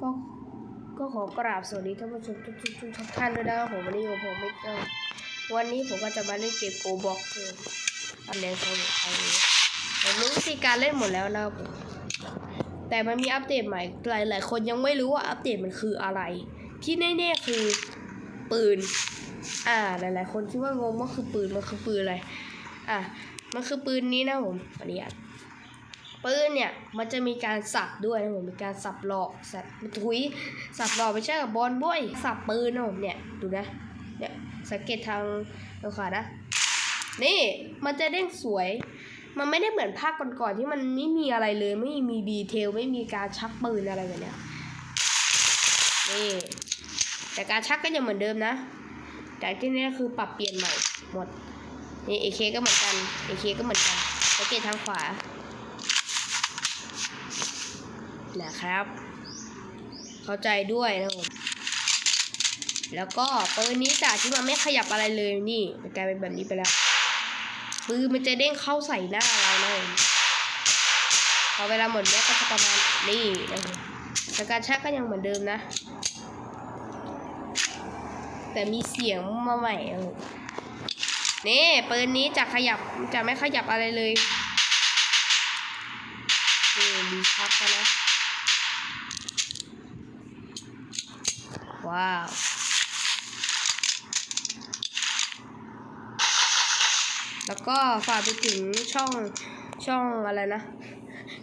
ก็ก็ขอกราบสวัสดีท่านผู้ชมทุกทุกทุกทุกท่านด้วยนะครับผมวันนี้ผมไม่เกินวันนี้ผมก็จะมาเล่นเกมโกบ็อกเกอร์อันแรงของไทยผมรู้วิธีการเล่นหมดแล้วนะครับผมแต่มันมีอัปเดตใหม่หลายหลายคนยังไม่รู้ว่าอัปเดตมันคืออะไร ที่แน่ๆคือปืน อ่าหลายๆ คนคิดว่างงว่าคือปืนมันคือปืนอะไร อะมันคือปืนนี้นะผมขออนุญาต ปืนเนี่ยมันจะมีการสับด้วยนะผมมีการสับหลอกสับทุยสับหลอกไม่ใช่กับบอลบ้ยสับปืนนะผมเนี่ยดูนะเนี่ยสังเกตทางทางขานะ นี่มันจะเด้งสวย มันไม่ได้เหมือนภาคก่อนๆที่มันไม่มีอะไรเลยไม่มีดีเทลไม่มีการชักปืนอะไรแบบเนี้ยนี่แต่การชักก็ยังเหมือนเดิมนะ แต่ที่นี่คือปรับเปลี่ยนใหม่หมดนี่เอเคก็เหมือนกันเอเคก็เหมือนกันสังเกตทางขวา นะครับ เข้าใจด้วยนะผมแล้วก็ปืนนี้จากที่มันไม่ขยับอะไรเลยนี่มันกลายเป็นแบบนี้ไปแล้วปืนมันจะเด้งเข้าใส่หน้าเรานะผมพอเวลาหมดเนี้ยก็จะประมาณนี่นะผมแต่การชักก็ยังเหมือนเดิมนะ แต่มีเสียงมาใหม่นะผมนี่ปืนนี้จะขยับจะไม่ขยับอะไรเลยนี่มีชักแล้วนะ ว้าว แล้วก็ฝากไปถึงช่องช่องอะไรนะ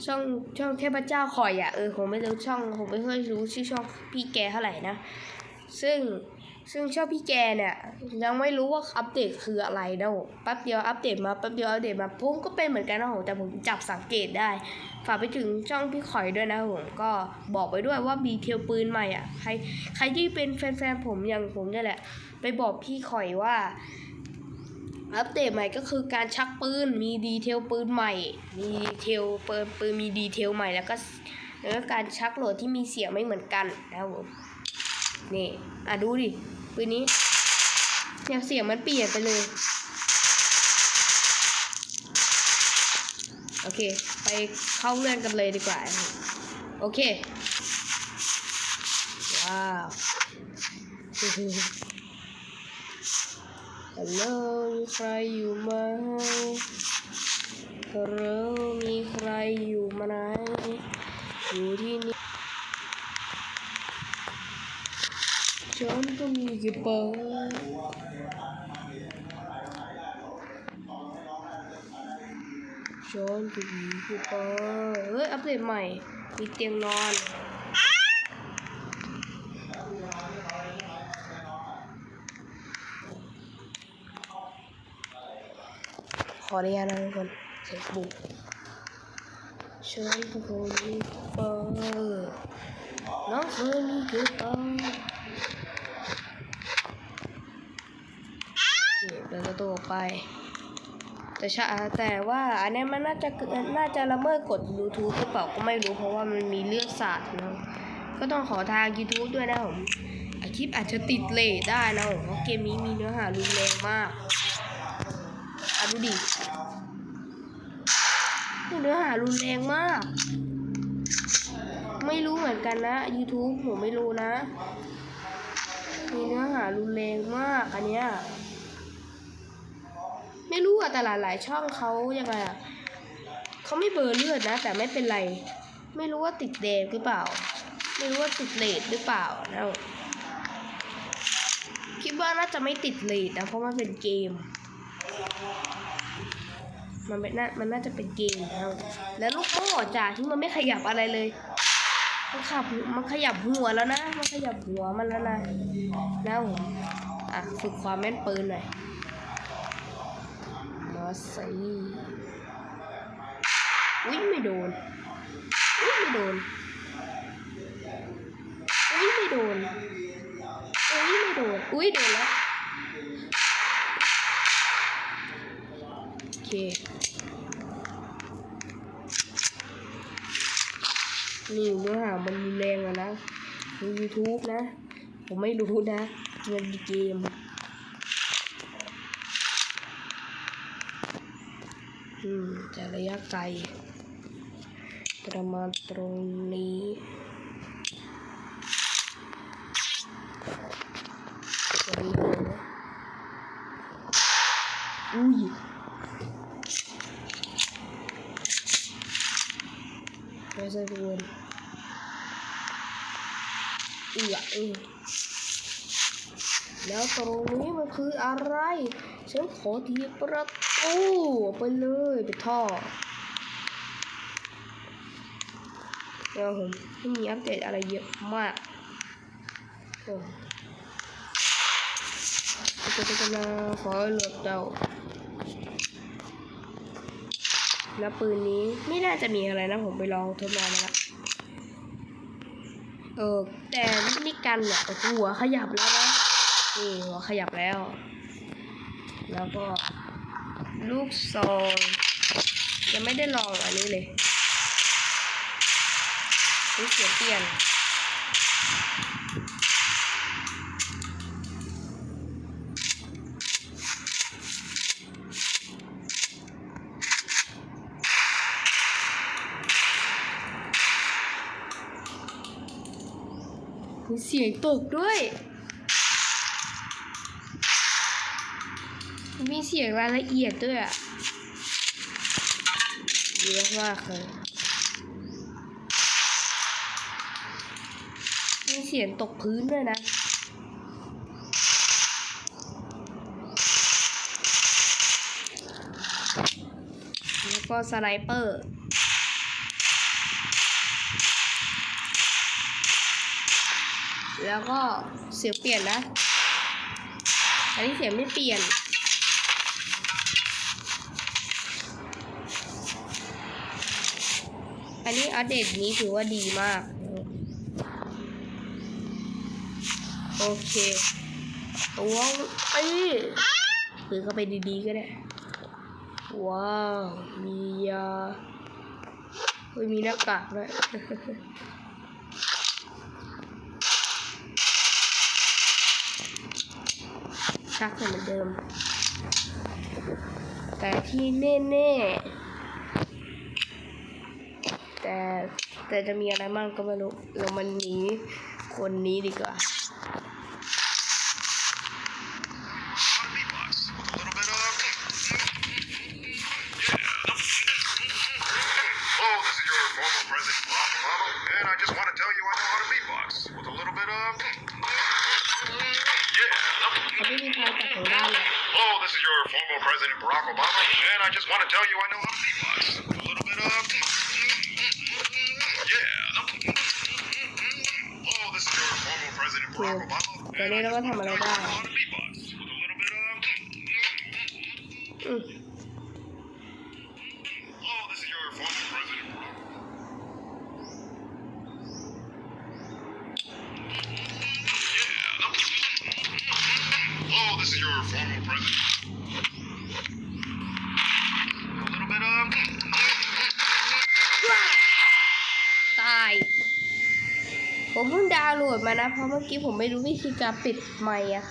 ช่องช่องเทพเจ้าคอยอะเออผมไม่รู้ช่องผมไม่ค่อยรู้ชื่อช่องพี่แกเท่าไหร่นะ ซึ่ง ซึ่งช่องพี่แกเนี่ยยังไม่รู้ว่าอัปเดตคืออะไรนะผมแป๊บเดียวอัปเดตมาแป๊บเดียวอัปเดตมาผมก็เป็นเหมือนกันนะผมแต่ผมจับสังเกตได้ ฝากไปถึงช่องพี่ข่อยด้วยนะผมก็บอกไปด้วยว่ามีเทลปืนใหม่อะใครใครที่เป็นแฟนๆผมอย่างผมนี่แหละ ไปบอกพี่ข่อยว่าอัปเดตใหม่ก็คือการชักปืน มีดีเทลปืนใหม่ มีดีเทลปืนปืนมีดีเทลใหม่แล้วก็แล้วก็การชักโหลดที่มีเสียงไม่เหมือนกันนะครับผม นี่อะดูดิปืนนี้เนี่ยเสียงมันเปลี่ยนไปเลย โอเค ไปเข้าเรื่องกันเลยดีกว่า โอเค ว้าวฮัลโหลมีใครอยู่ไหมฮัลโหลมีใครอยู่ไหมอยู่ที่นี่ ฉันก็มีกระเป๋าฉันก็มีกระเป๋าเฮ้ย อัปเดตใหม่ มีเตียงนอน ขออนุญาตนะทุกคนเช็คบุ๊กฉันก็เคยมีกระเป๋าน้องเคยมีกระเป๋าโอเคเราจะ ตัวไป แต่ชะแต่ว่าอันนี้มันน่าจะน่าจะละเมิดกฎ YouTube หรือเปล่าก็ไม่รู้เพราะว่ามันมีเลือดสาดนะก็ต้องขอทาง YouTube ด้วยนะผมคลิปอาจจะติดเลทได้นะผมเพราะเกมนี้มีเนื้อหารุนแรงมากอะดูดิเนื้อหารุนแรงมาก ไม่รู้เหมือนกันนะ YouTube ผมไม่รู้นะ มีเนื้อหารุนแรงมากอันเนี้ย ไม่รู้อะแต่หลายๆช่องเขายังไงอะเขาไม่เบลอเลือดนะ แต่ไม่เป็นไร ไม่รู้ว่าติดแดงหรือเปล่า ไม่รู้ว่าติดเลดหรือเปล่านะคิดว่าน่าจะไม่ติดเลดนะเพราะมันเป็นเกม มันเป็นน่ามันน่าจะเป็นเกมแล้วแล้วลูกโม่จาที่มันไม่ขยับอะไรเลยมันขับมันขยับหัวแล้วนะ มันขยับหัวมันแล้วนะนะผมอะฝึกความแม่นปืนหน่อย สิอุ้ยไม่โดนอุ้ยไม่โดนอุ้ยไม่โดนอุ้ยไม่โดนอุ้ยโดนแล้วโอเคนี่เนื้อหามันแรงอะนะใน YouTube นะ ผมไม่รู้นะมันมีเกม อืมแต่ระยะไกลประมาณตรงนี้ตรงนี้อุ้ยไม่ใช่เงินเอือะออแล้วตรงนี้มันคืออะไร ฉันขอทีประต โอ้ไปเลยไปท่อแล้วผมไม่มีอัปเดตอะไรเยอะมากโอ้จะจะจะมาขอหลบเดาแล้วปืนนี้ไม่น่าจะมีอะไรนะผมไปลองทดลองมาแล้วเออแต่นี่กันเนี่ยหัวขยับแล้วนะนี่หัวขยับแล้ว แล้วก็ ลูกซองยังไม่ได้ลองอันนี้เลยนี่เสียงเปลี่ยนมีเสียงตกด้วย มีเสียงรายละเอียดด้วยอะเยอะมากเลยมีเสียงตกพื้นด้วยนะแล้วก็สไนเปอร์แล้วก็เสียงเปลี่ยนนะ อันนี้เสียงไม่เปลี่ยน อันนี้อัปเดตนี้ถือว่าดีมาก โอเคตัวไอ้ยปืนเข้าไปดีๆก็ได้ ว้าว มียาเฮ้ยมีหน้ากากด้วยชักเหมือนเดิม แต่ที่แน่ ๆ แต่แต่จะมีอะไรมั่งก็ไม่รู้เรามันหนีคนนี้ดีกว่า Oh, this is your former president, Barack Obama, and I just want to tell you I know how to beatbox with a little bit of. Yeah. เขาไม่มีทางจากของด้เลย Oh, this is your former president, Barack Obama, and I just want to tell you I know how to beatbox a little bit of. Yeah. Oh, this is your เคตอนนี้เราก็ทำอะไรได้ I know how to beatbox with a little bit of. อืม Oh, this is your former president, Barack. Oh, this is your former president. A little bit of. ตาย ผมเพิ่งดาวน์ โหลดมานะ เพราะเมื่อกี้ผมไม่รู้วิธีการปิดไมค์อะ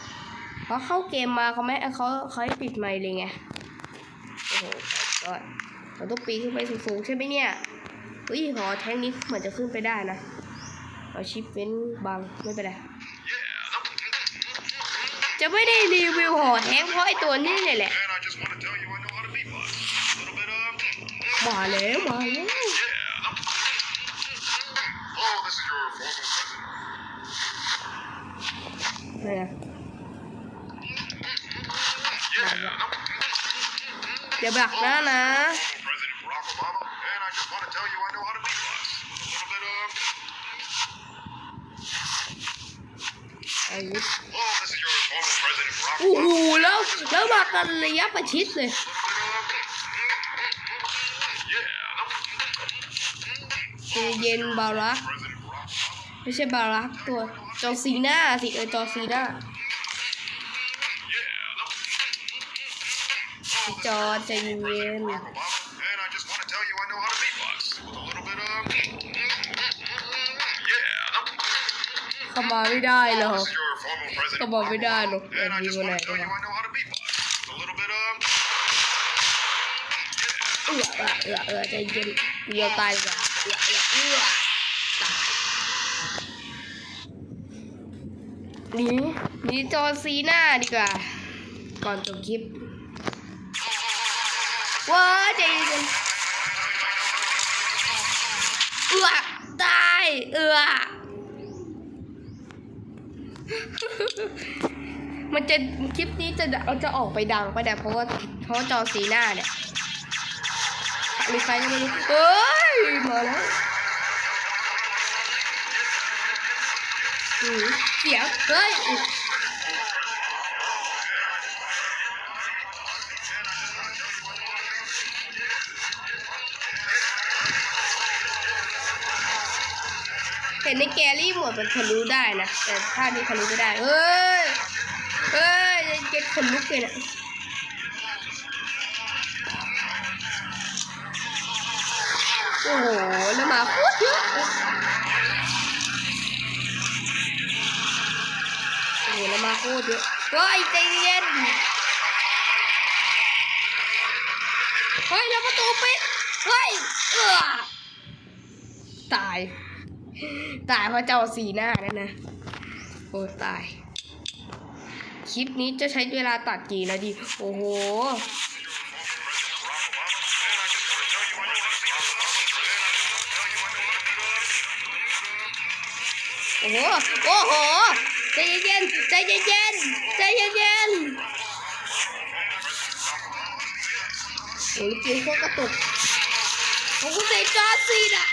เพราะเข้าเกมมาเขาไม่เขาเขาให้ปิดไมค์เลยไง โอ้โหก็เราต้องปีนขึ้นไปสูงๆใช่ไหมเนี่ยอุ้ยหอแท่งนี้เหมือนจะขึ้นไปได้นะเอาชิปเว้นบังไม่เป็นไรจะไม่ได้รีวิวหอแท้งเพราะไอตัวนี้เนี่ยแหละ มาแล้วมาแล้ว Yeah. Oh, this is your former president. เนี่ย Yeah. อย่าบักหน้า ไม่ใช่บารักตัวจอซีน่าสิเออจอซีน่าจอใจเย็นเข้ามาไม่ได้หรอเข้ามาไม่ได้หรอกมีวันไหนเออเออเออใจเย็นเดียวตายเออเออเออตาย หนีหนีจอซีน่าดีกว่า ก่อนจบคลิปว้าใจเย็นเอือตายเอือมันจะคลิปนี้จะเราจะออกไปดังไปแต่เพราะว่าเพราะว่าจอสีหน้าเนี่ยหรือใครก็ไม่รู้เฮ้ยมาแล้วอืม เสียงเฮ้ยเห็นในแกลลี่หมดมันทะลุได้นะ แต่ท่านี้ทะลุไม่ได้เฮ้ยเฮ้ยเก็ตคนลุกเลยนะโอ้โหแล้วมาโคตรเยอะ มาโคตรเยอะเฮ้ยใจเย็นเฮ้ยแล้วประตูปิดเฮ้ยเออตาย ตายเพราะเจ้าสีหน้านั่นนะโอ้ตาย คลิปนี้จะใช้เวลาตัดกี่นาทีโอ้โหโอ้โห โอ้โห ใจเย็นๆใจเย็นใจเย็นโอ้ยเกมพวกกระตุกโอ้โหเซจอร์ซีดอะ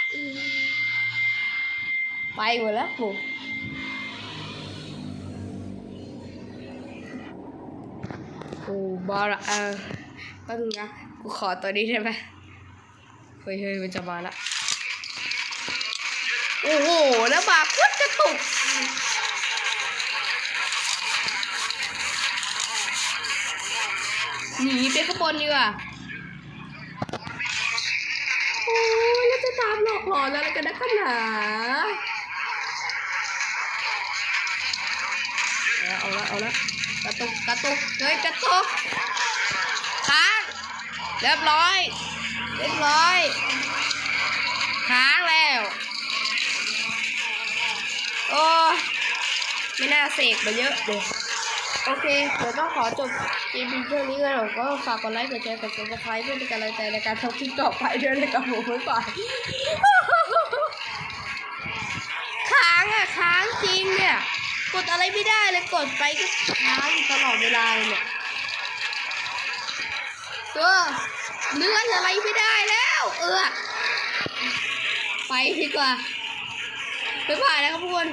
ไปหมดแล้วโหโอ้บาระเออแป๊บนึงนะกูขอตัวนี้ได้ไหมเฮ้ยเฮ้ยมันจะมาละโอ้โหแล้วมาโคตรกระตุก หนีไปข้างบนดีกว่าโอ้ยแล้วจะตามหลอกหลอนอะไรกันนักกันหนาเอาละเอาละกระตุกกระตุกเฮ้ยกระตุกค้างเรียบร้อยเรียบร้อยค้างแล้วโอ้ยไม่น่าเสกมาเยอะเลยโอเคเดี๋ยวต้องขอจบ คลิปเพียงนี้กันผมก็ฝากกดไลค์กดแชร์กดซับสไครต์เพื่อเป็นกำลังใจในการทำคลิปต่อไปด้วยนะครับผมบ๊ายบายค้างอะค้างจริงเนี่ย กดอะไรไม่ได้เลยกดไปก็ค้างตลอดเวลาเลยเนี่ยเออเลื่อนอะไรไม่ได้แล้ว เออไปดีกว่าบ๊ายบายนะครับทุกคน